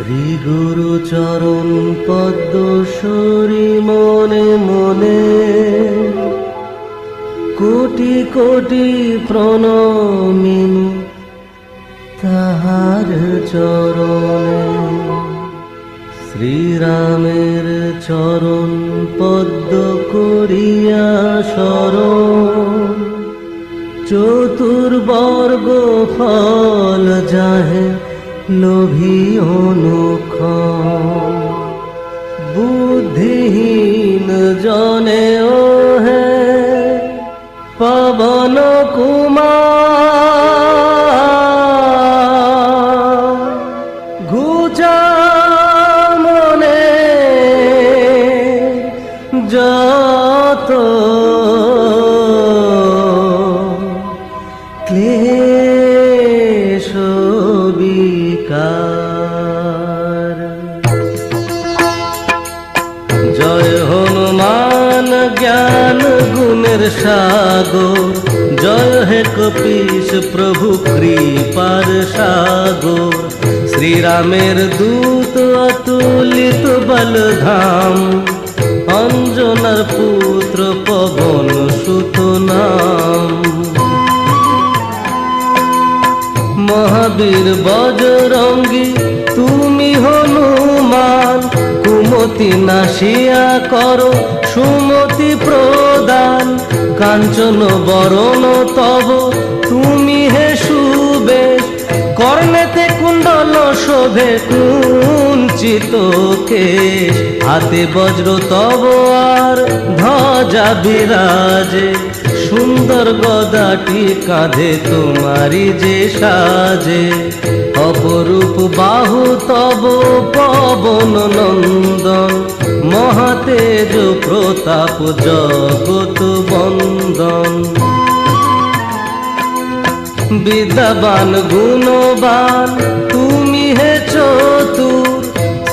শ্রী গুরু চরণ পদ্মসরী মনে মনে কোটি কোটি প্রণমিনু তাহার চরণ। শ্রীরামের চরণ পদ্ম করিয়া শরণ। চতুর্বর্গ ফল যাহে লোভী অনুখ। বুদ্ধিহীন জনে ও হে পবন কুমার কৃপার সাগর। শ্রীরামের দূত অতুলিত বলধাম। অঞ্জনার পুত্র পবন সুত নাম মহাবীর বজরঙ্গী, তুমি হনুমান। কুমতি নাশিয়া করো, সুমতি প্রদান। কাঞ্চন বরণ তব, তুমি হে সুবেশ কর্ণেতে কুণ্ডল শোভে কুঞ্চিত কেশ। হাতে বজ্র তব আর ধ্বজা বিরাজে। সুন্দর গদাটি কাঁধে তোমারি যে সাজে। অপরূপ বাহু তব পবন নন্দন। মহাতেজ প্রতাপ জগত বন্দন। বিদ্যাবান, গুণবান, তুমি হে চতুর।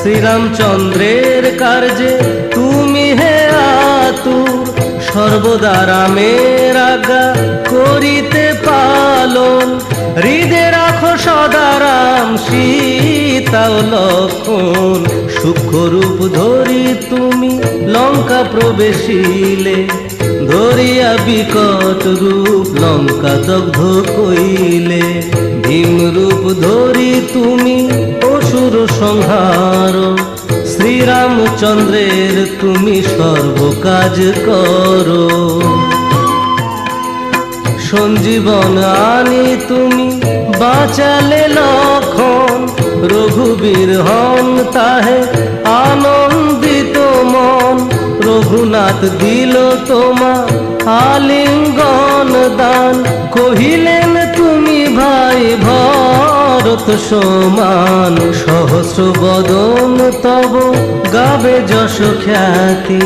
শ্রীরামচন্দ্রের কার্যে তুমি হে আতুর। সর্বদা রামের আজ্ঞা করিতে পালন। হৃদে রাখো সদা রাম, সীতা লক্ষণ সূক্ষ্ম রূপ ধরি তুমি, লঙ্কা প্রবেশিলে। ধরিয়া বিকট রূপ লঙ্কা দগ্ধ কইলে, ভীম রূপ ধরি তুমি অসুর সংহার। শ্রীরামচন্দ্রের তুমি সর্ব কাজ করো। সঞ্জীবন আনি তুমি, বাঁচালে লক্ষণ। রঘুবীর হন তাহে আনন্দিত মন রঘুনাথ দিল তোমা আলিঙ্গন দান। কহিলেন, তুমি ভাই ভরত সমান, সহস্র বদন তব গাবে যশ খ্যাতি।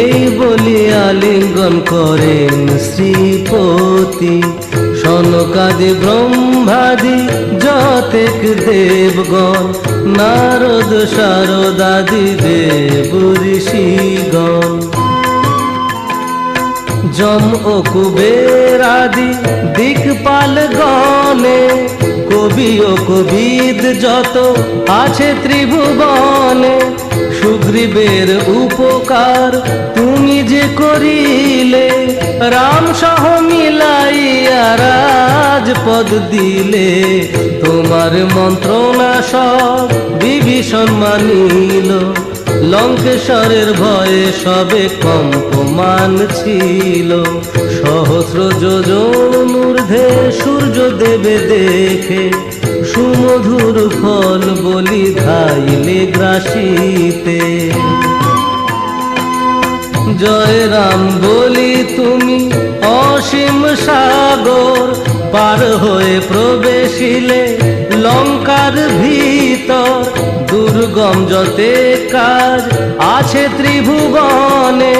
এই বলি আলিঙ্গন করেন শ্রীপতি। সনকাদি ব্রহ্মাদি যতেক দেবগণ নারদ শারদাদি দেব ঋষিগণ যম ও কুবের আদি দিকপাল গণে, কবি ও কবিদ যত আছে ত্রিভুবনে। সুগ্রীবের উপকার তুমি যে করিলে, রাম সহ মিলাইয়া রাজপদ দিলে তোমার মন্ত্রণা সব বিভীষণ মানিল। লঙ্কেশ্বরের ভয়ে সবে কম্পমান ছিল। সহস্র যোজন সূর্য দেবে দেখে, সুমধুর ফল বলি ধাইলে গ্রাসিতে। জয় রাম, বলি তুমি অসীম সাগর পার হয়ে প্রবেশিলে লঙ্কার ভিতর। দুর্গম যতে কাজ আছে ত্রিভুবনে,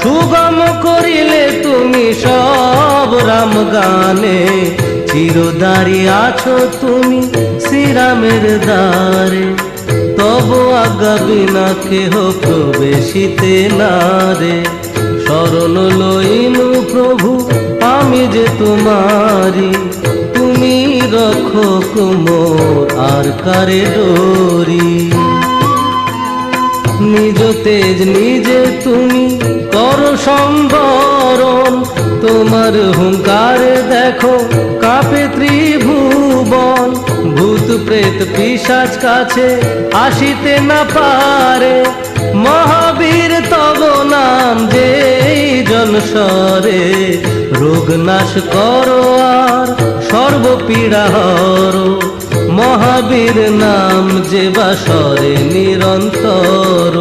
সুগম করিলে তুমি সব রাম গানে। চিরদারি আছো তুমি শ্রীরামের দ্বারে। তব আজ্ঞা বিনা কেহ প্রবেশিতে না রে। শরণ লইনু প্রভু, আমি যে তোমারি, তুমি তুমি রক্ষক মোর আর কারে ডোরি। নিজ তেজ নিজে তুমি কর সম্বরণ, তোমার হুঙ্কারে দেখো কাপে ভূত প্রেত পিসাজ কাছে আসিতে না পারে। মহাবীর তব নাম যে জনসরে রোগ নাশ করো আর সর্বপীড়া হরো মহাবীর নাম যে বাসরে নিরন্তর।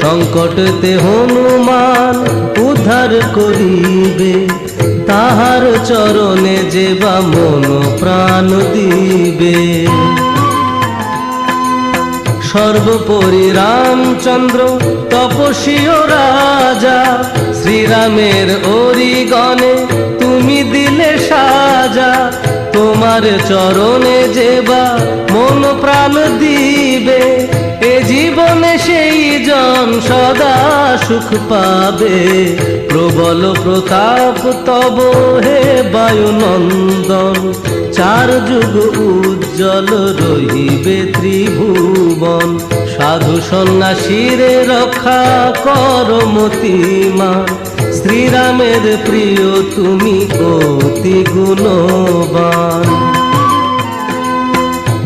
সংকটতে হনুমান উদ্ধার করিবে। তাহার চরণে যে বা মন প্রাণ দিবে। সর্বোপরি রামচন্দ্র, তপস্বীয় রাজা, শ্রীরামের অরিগণে তুমি দিলে সাজা। তোমার চরণে যে বা মন প্রাণ দিবে। জীবনে সেই জন সদা সুখ পাবে। প্রবল প্রতাপ, তব হে বায়ুনন্দন। চার যুগ উজ্জ্বল রহিবে ত্রিভুবন। সাধু সন্ন্যাসীরে রক্ষা কর মতিমান শ্রীরামের প্রিয়, তুমি অতি গুণবান।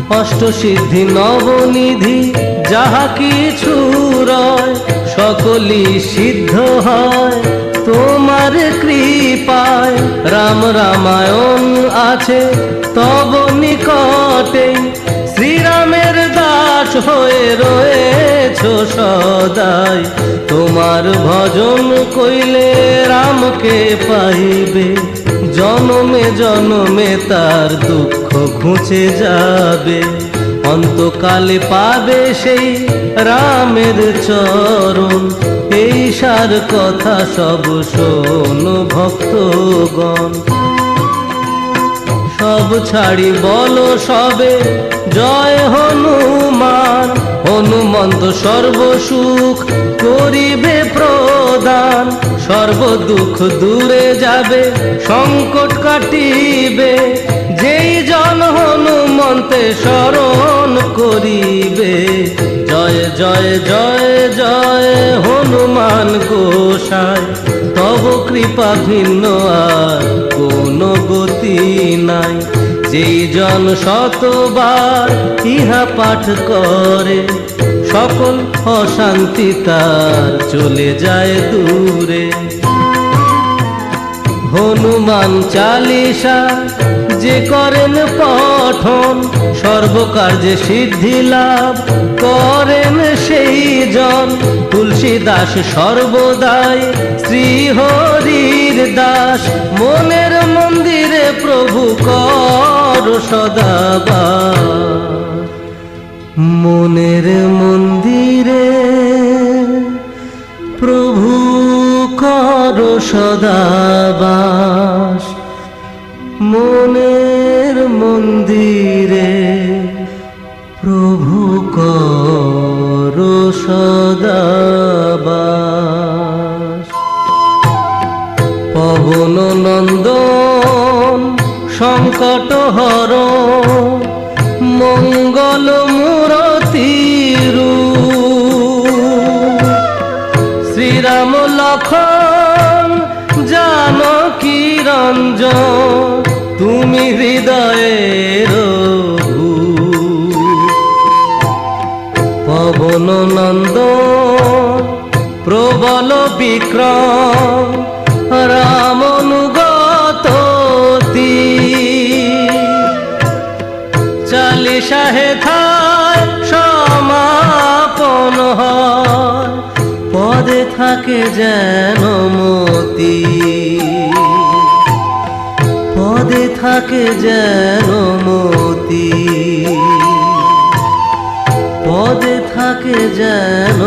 অষ্টসিদ্ধি নবনিধি, যাহা কিছু রয়, সকলই সিদ্ধ হয়। তোমার কৃপায় রাম রামায়ণ আছে, তব নিকটে শ্রীরামের দাস হয়ে রয়েছ সদাই। তোমার ভজন কইলে রামকে পাইবে। জনমে জনমে তার দুঃখ ঘুচে যাবে, অন্তকালে পাবে সেই রামের চরণ। এই সার কথা সব শোন ভক্তগণ। সব ছাড়ি বলো সবে, জয় হনুমান। হনুমন্ত সর্বসুখ করিবে প্রদান। সর্ব দুঃখ দূরে যাবে, সংকট কাটিবে। যেই জন হনুমন্তে স্মরণ করিবে, জয় জয় জয় জয় হনুমান গোসাই। তব কৃপা ভিন্ন আর কোনো গতি নাই। যেই জন শতবার ইহা পাঠ করে সকল অশান্তি তার চলে যায় দূরে। হনুমান চালিসা যে করেন পঠন, সর্বকার্যে সিদ্ধি লাভ করেন সেই জন। তুলসী দাস সর্বদাই শ্রী হরির দাস, মনের মন্দিরে প্রভু কর সদাবার মনের মন্দিরে প্রভু কর সদাবাস মনের মন্দিরে প্রভু কর সদাবাস পবন নন্দন, সংকট হর মঙ্গল শ্রীরাম জান কি রঞ্জ তুমি হৃদয়ের পবন নন্দ প্রবল বিক্রম রামনুগত থাকে যেন মতি। পদে থাকে যেন মতি। পদে থাকে যেন